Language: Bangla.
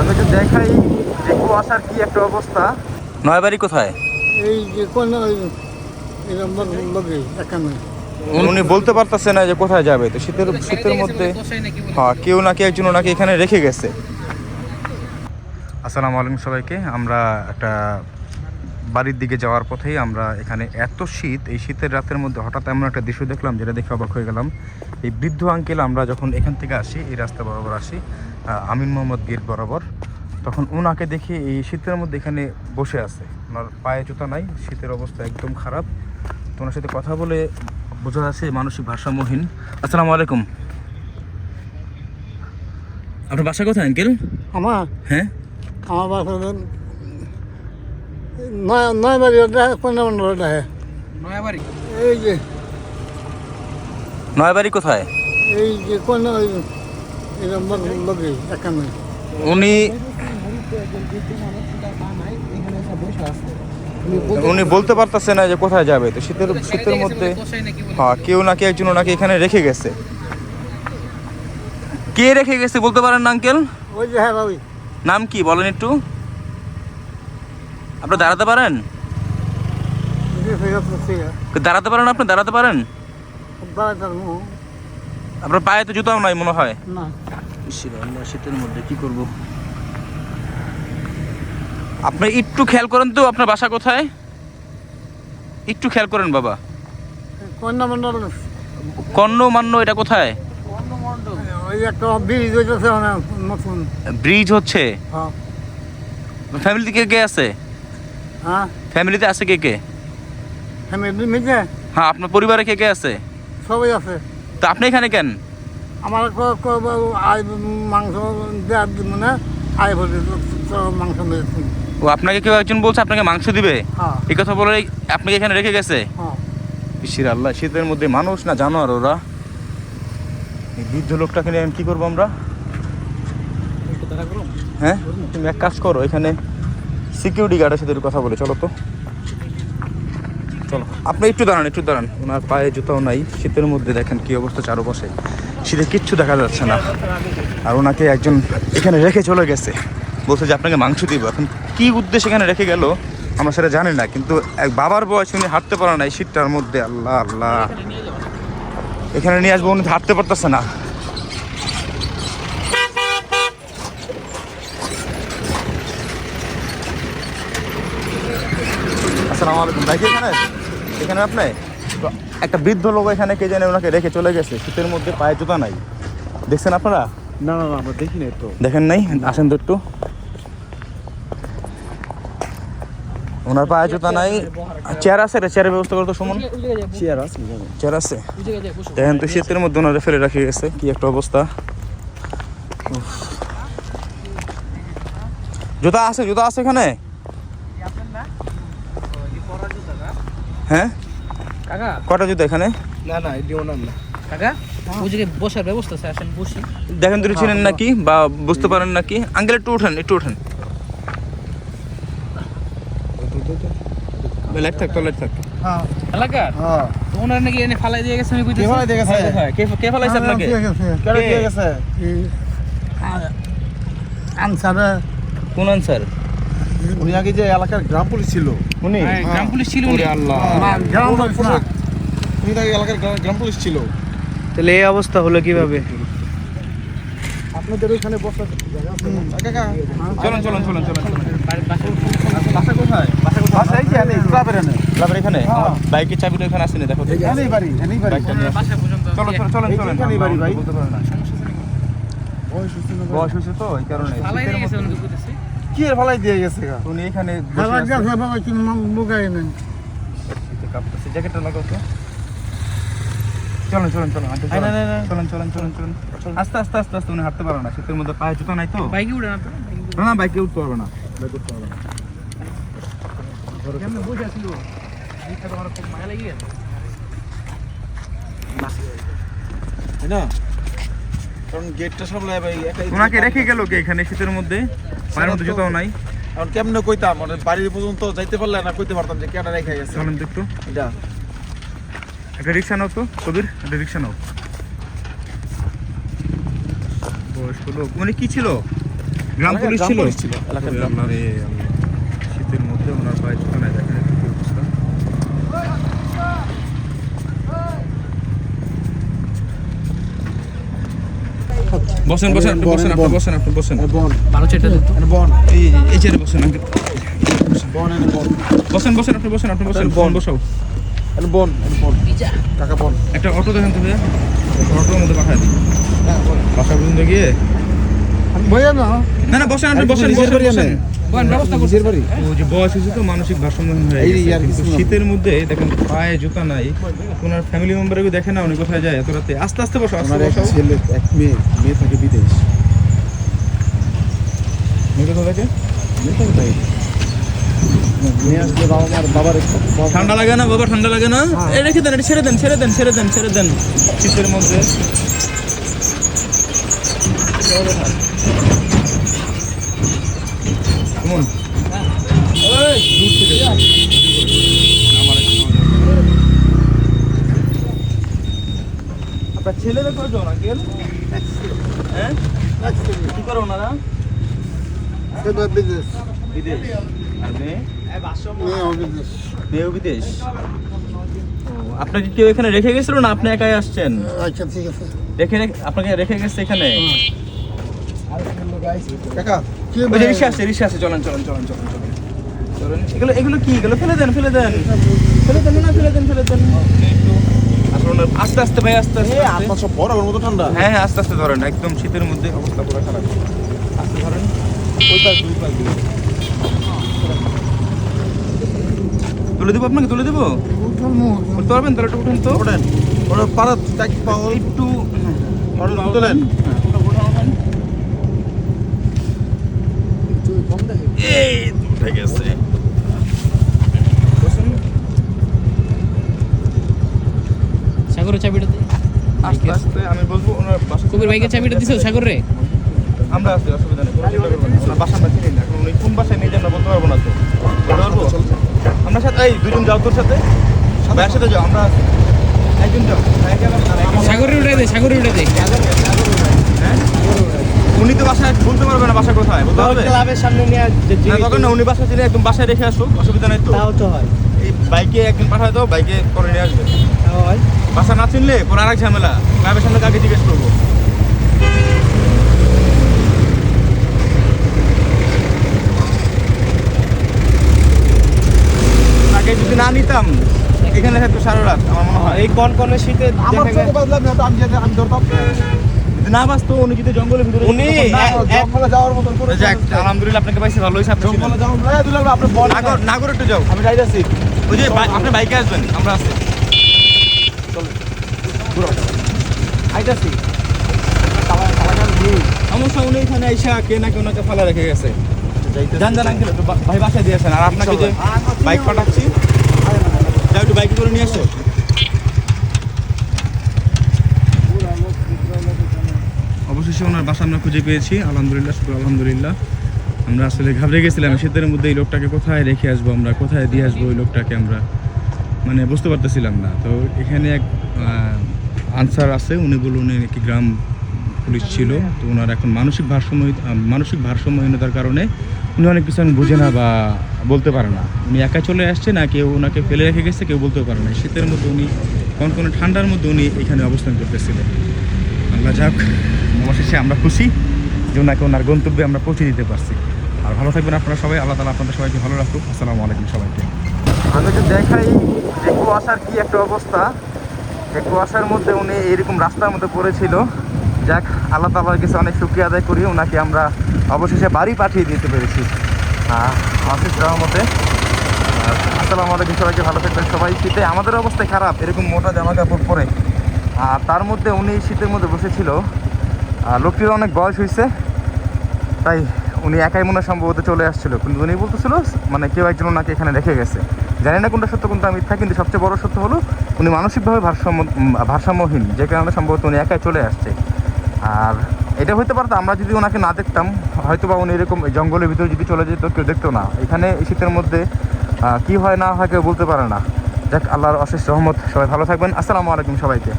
আপনাকে দেখাই যে কুয়াশার কি একটা অবস্থা। নয়বাড়ি কোথায়? এই যে কোন উনি বলতে পারতেছে না যে কোথায় যাবে তো শীতের শীতের মধ্যে হ্যাঁ কেউ নাকি একজন ওনাকে এখানে রেখে গেছে। আসসালামু আলাইকুম সবাইকে। আমরা একটা বাড়ির দিকে যাওয়ার পথেই আমরা এখানে এত শীত এই শীতের রাতের মধ্যে হঠাৎ এমন একটা দৃশ্য দেখলাম যেটা দেখে অবাক হয়ে গেলাম। এই বৃদ্ধ আঙ্কেল আমরা যখন এখান থেকে আসি এই রাস্তা বরাবর আসি আমিন মোহাম্মদ গেট বরাবর তখন ওনাকে দেখি এই শীতের মধ্যে এখানে বসে আছে। ওনার পায়ে জুতা নাই শীতের অবস্থা একদম খারাপ। তো ওনার সাথে কথা বলে বোঝা যাচ্ছে মানসিক ভারসাম্যহীন। আসসালামু আলাইকুম। আপনার বাসা কোথায় আঙ্কেল আমার? হ্যাঁ। আমার বাসা নয় নয় বাড়ি ওটা কোন নম্বর ওটা নয়াবাড়ি এই যে নয়বাড়ি কোথায়? এই যে কোন উনি উনি বলতে পারতেছে না যে কোথায় যাবে তো শীতের শীতের মধ্যে হ্যাঁ কেউ নাকি একজন ওনাকে এখানে রেখে গেছে। কে রেখে গেছে বলতে পারেন না আঙ্কেল? ওই যে হ্যাঁ নাম কি বলেন একটু? আপনি দাঁড়াতে পারেন? দাঁড়াতে পারেন আপনি দাঁড়াতে পারেন? আপনার পায়ে তো জুতাও নাই মনে হয়? না। শীতের মধ্যে কি করব? আপনি একটু খেয়াল করেন তো আপনার বাসা কোথায়? একটু খেয়াল করেন বাবা। কোন নম্বর কর্ণ মান্য এটা কোথায়? ওই একটা ব্রিজ ব্রিজ হচ্ছে? ফ্যামিলিতে কে কে আছে? হ্যাঁ। ফ্যামিলিতে আছে কে কে? ফ্যামিলি মিলে হ্যাঁ আপনার পরিবারে কে কে আছে? সবাই আছে। তো আপনি এখানে কেন? আমার মাংস দেওয়ার দিব না আই বলে মাংস ও আপনাকে কেউ একজন বলছে আপনাকে মাংস দিবে? হ্যাঁ। এই কথা বলে আপনাকে এখানে রেখে গেছে? হ্যাঁ। আল্লাহ শীতের মধ্যে মানুষ না জানোয়ার ওরা। এই বৃদ্ধ লোকটাকে নিয়ে আমি কি করব আমরা? হ্যাঁ? তুমি এক কাজ করো এখানে সিকিউরিটি গার্ডের সাথে কথা বলে চলো তো। চলো। আপনি একটু দাঁড়ান একটু দাঁড়ান। ওনার পায়ে জুতাও নাই শীতের মধ্যে দেখেন কি অবস্থা চারপাশে। শীতে কিচ্ছু দেখা যাচ্ছে না। আর ওনাকে একজন এখানে রেখে চলে গেছে। বলছে যে আপনাকে মাংস দিব। এখন কি উদ্দেশ্যে এখানে রেখে গেল আমরা সেটা জানি না। কিন্তু এক বাবার বয়স উনি হাঁটতে পারে না এই শীতটার মধ্যে। আল্লাহ আল্লাহ। এখানে নিয়ে আসব উনি হাঁটতে পারতেছে না। আসসালামু আলাইকুম। ভাই এখানে? এখানে আপনি? তো একটা বৃদ্ধ লোক এখানে কে জানে ওনাকে রেখে চলে গেছে। শীতের মধ্যে পায়ে জুতা নাই। দেখছেন আপনারা? না না না আমরা দেখি না তো। দেখেন নাই? আসেন তো একটু। ওনার পায়ে জুতা নাই। চেয়ার আছে রে চেয়ারের ব্যবস্থা করতো সুমন। চেয়ার আছে চেয়ার আছে? দেখেন তো শীতের মধ্যে ওনারা ফেলে রাখে গেছে কি একটা অবস্থা। জুতা আছে জুতা আছে এখানে? হ্যাঁ? কাকা? কটা জুতা এখানে? না না এটি ওনার না কাকা জায়গায় বসার ব্যবস্থা আছে আসেন বসি। দেখেন তুমি চিনেন নাকি বা বুঝতে পারেন নাকি? আঙ্কেল একটু উঠেন একটু উঠেন। লাইট থাক তো লাইট থাক। হ্যাঁ। এলাকার হ্যাঁ। ওনার নাকি এনে ফালাই দিয়ে গেছে আমি কইতেছি কে ফালাই দিয়ে গেছে? কোথায়? কে কে ফালাইছে আপনাকে? কে? দিয়ে গেছে? আনসারে। কোন আনসার? উনি আগে যে এলাকার গ্রাম পুলিশ ছিল উনি? হ্যাঁ, গ্রাম পুলিশ ছিল উনি। আল্লাহ। গ্রাম পুলিশ উনি আগে এলাকার গ্রাম- পুলিশ ছিল। তাহলে এই অবস্থা হলো কীভাবে? আপনাদের ওইখানে বসার জায়গা চলুন চলুন চলুন চলুন বাসা কোথায়? বাসা এই যে এনে ক্লাবের এনে ক্লাবের এখানে? বাইকের চাবিটা এখানে আসেনি দেখো। তো। এনেই বাড়ি এনেই বাড়ি। বাসা চলো চলো চলুন চলুন এইখানেই বাড়ি ভাই। বয়স হচ্ছে না। বয়স হয়েছে তো এই কারণে। ফালাই কি এর ফালাই দিয়ে গেছে গা? উনি এখানে আছে। গেছে বাবা কি বুকাই নেন কাঁপতেছে। জ্যাকেটটা লাগাও তো। চলুন চলুন চলুন আস্তে আস্তে আস্তে আস্তে উনি হাঁটতে পারে না। শীতের মধ্যে পায়ে জুতো নাই তো। বাইকে উঠে না বাইকে না না বাইকে উঠতে পারবে না। বাইকে উঠতে পারবে না। না। কারণ গেটটা সামলায় ভাই একাই ওনাকে রেখে গেল কি এখানে শীতের মধ্যে? পায়ের মধ্যে জুতাও নাই। আর কেমনে কইতাম? মানে বাড়ির পর্যন্ত যাইতে পারলে না কইতে পারতাম যে কেডা রেখে গেছে। চলেন তো একটু। এটা একটা রিক্সা নাও তো কবির একটা রিক্সা নাও। বয়স্ক লোক। উনি কি ছিল? গ্রাম পুলিশ ছিল? শীতের মধ্যে ওনার পায়ে জুতা নাই দেখেন একটু কি অবস্থা বসেন বসেন আপনি বসেন আপনি বসেন আপনি বসেন। বন। ভালো চেটা দিত এনে বন। এই এই চেয়ারে বসেন আপনি বন এনে বন। বসেন বসেন আপনি বসেন আপনি বসেন বন। বসাও এনে বন এনে বন। কাকা বন। একটা অটো দেখেন তো ভাইয়া। অটোর মধ্যে পাঠায় দিই বাসা পর্যন্ত গিয়ে বইয়া না না না বসেন আপনি বসেন বসেন। বসেন হয়ে। শীতের মধ্যে দেখেন পায়ে জুতা নাই ওনার ফ্যামিলি মেম্বারকে দেখে না উনি কোথায় যায় এত রাতে। আস্তে আস্তে বসো আমার এক ছেলে এক মেয়ে মেয়ে থাকে বিদেশ। ঠান্ডা লাগে না বাবা ঠান্ডা লাগে না? এই রেখে দেন এটা ছেড়ে দেন ছেড়ে দেন ছেড়ে দেন ছেড়ে দেন। শীতের মধ্যে। আপনার ছেলেরা আঙ্কেল হ্যাঁ? কি করো ওনারা? সেটা বিদেশ। বিদেশ। আর মেয়ে? মেয়েও বিদেশ। মেয়েও বিদেশ? ও, আপনাকে কেউ এখানে রেখে গেছিল না আপনি একাই আসছেন? আচ্ছা ঠিক আছে। রেখে- আপনাকে রেখে গেছে এখানে? কাকা কি ওই যে রিক্সা আসছে রিক্সা আসছে চলেন চলেন চলেন চলেন চলেন। চলেন। এগুলো এগুলো কি? এগুলো ফেলে দেন ফেলে দেন। ফেলে দেন না ফেলে দেন ফেলে দেন। আস্তে আস্তে ভাই আস্তে আস্তে আস্তে। আপনার সব বড় মতো ঠান্ডা। হ্যাঁ হ্যাঁ আস্তে আস্তে ধরেন। একদম শীতের মধ্যে অবস্থা পুরো খারাপ। আস্তে ধরেন। ওই পাশ দুই পাশ তুলে দেবো আপনাকে তুলে দেবো? করতে পারবেন? তাহলে একটু উঠেন তো। ওঠেন ওরা পাড়া একটু ওটা তুলেন হ্যাঁ, ওটা উঠান, উঠান। এই তো উঠে গেছে। সাগরের চাবিটা দে। আস্তে আস্তে আমি বলব ওনার বাসা কবির বাইকের চাবিটা দিছো সাগর? রে আমরা আছি অসুবিধা নেই ওনার বাসা আমরা চিনি না এখন উনি কোন বাসায় নিয়ে যান বলতে পারব না তো। বলতে পারব? আমরা সাথে এই দুজন যাও তোর সাথে। ভাইয়ের সাথে যাও আমরা একজন যাও। আর উঠে দে সাগরে উঠে দে হ্যাঁ? উনি তো বাসায় বলতে পারবে না বাসা কোথায়? বলতে হবে? ক্লাবের সামনে নিয়ে না তখন উনি বাসা ছিল একদম বাসায় রেখে আসুক অসুবিধা নেই তো। তাও তো হয়। এই বাইকে একদিন পাঠায় দাও বাইকে করে নিয়ে আসবে। হয়। বাসা না চিনলে পরে আরেক ঝামেলা। ক্লাবের সামনে কাকে জিজ্ঞেস করব? আগে যদি না নিতাম এখানে থাকতো সারা রাত আমার মনে হয়। এই কন কনে শীতে আমার চোখে বাজলাম না তো আমি যেতে আমি ধরতাম। না বাঁচতো উনি যদি জঙ্গলের ভিতরে উনি জঙ্গলে যাওয়ার মতন করে যাক আলহামদুলিল্লাহ আপনাকে পাইছি ভালো আপনি জঙ্গলে দুলাল ভাই, আপনি বল নাগর নাগর একটু যাও। আমি যাইতাছি। ওই যে আপনি বাইকে আসবেন আমরা আছি। আইতাছি। সমস্যা উনি এখানে আইসা কে না কেউ নাকে ফালা রেখে গেছে। জান জান আঙ্কেল ভাই বাসায় দিয়েছেন আর আপনাকে যে বাইক পাঠাচ্ছি। যাও একটু বাইকে করে নিয়ে আসো। অবশেষে ওনার বাসা আমরা খুঁজে পেয়েছি। আলহামদুলিল্লাহ, শুক্র আলহামদুলিল্লাহ। আমরা আসলে ঘাবড়ে গেছিলাম, শীতের মধ্যে এই লোকটাকে কোথায় রেখে আসব আমরা, কোথায় দিয়ে আসব ওই লোকটাকে আমরা মানে বুঝতে পারতেছিলাম না। তো এখানে এক আনসার আছে, উনি বলল উনি নাকি গ্রাম পুলিশ ছিল। তো ওনার এখন মানসিক ভারসাম্য, মানসিক ভারসাম্যহীনতার কারণে উনি অনেক কিছু বুঝে না বা বলতে পারে না। উনি একা চলে আসছে না, কেউ ওনাকে ফেলে রেখে গেছে, কেউ বলতেও পারে না। শীতের মধ্যে উনি, কোন কোনো ঠান্ডার মধ্যে উনি এখানে অবস্থান করতেছিলেন। আল্লাহ যাক। অবশেষে আমরা খুশি যে ওনাকে ওনার গন্তব্যে আমরা পৌঁছে দিতে পারছি। আর ভালো থাকবেন আপনারা সবাই, আল্লাহ তালা আপনাদের সবাইকে ভালো রাখুক। আসসালামু আলাইকুম সবাইকে। আমাকে দেখাই যে কুয়াশার কী একটা অবস্থা। যে কুয়াশার মধ্যে উনি এরকম রাস্তার মধ্যে পড়েছিল। যাক, আল্লাহ তালার কাছে অনেক শুক্রিয়া আদায় করি ওনাকে আমরা অবশেষে বাড়ি পাঠিয়ে দিতে পেরেছি। আশিস রহমতে আসসালামু আলাইকুম সবাইকে, ভালো থাকবেন সবাই। শীতে আমাদের অবস্থা খারাপ, এরকম মোটা জামা কাপড় পরে। আর তার মধ্যে উনি শীতের মধ্যে বসেছিল। লোকটির অনেক বয়স হয়েছে, তাই উনি একাই মনে সম্ভবত চলে আসছিল। কিন্তু উনি বলতেছিল মানে কেউ একজন ওনাকে এখানে রেখে গেছে। জানি না কোনটা সত্য, কোনটা মিথ্যা, কিন্তু সবচেয়ে বড় সত্য হলো, উনি মানসিকভাবে ভারসাম্য, ভারসাম্যহীন, যে কারণে সম্ভবত উনি একাই চলে আসছে। আর এটা হতে পারতো আমরা যদি ওনাকে না দেখতাম হয়তো বা উনি এরকম জঙ্গলের ভিতরে যদি চলে যেত, কেউ দেখতো না। এখানে শীতের মধ্যে কি হয় না হয় কেউ বলতে পারে না। যাক, আল্লাহর অশেষ রহমত, সবাই ভালো থাকবেন। আসসালামু আলাইকুম সবাইকে।